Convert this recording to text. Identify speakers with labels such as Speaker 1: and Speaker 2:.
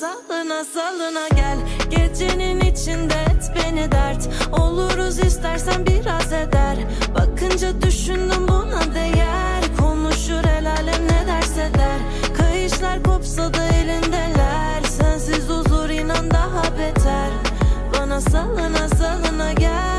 Speaker 1: salına salına gel. Gecenin içinde et beni dert. Oluruz istersen biraz eder. Bakınca düşündüm buna değer. Konuşur el alem ne derse der. Kayışlar kopsa da elindeler. Sensiz huzur inan daha beter. Bana salına salına gel.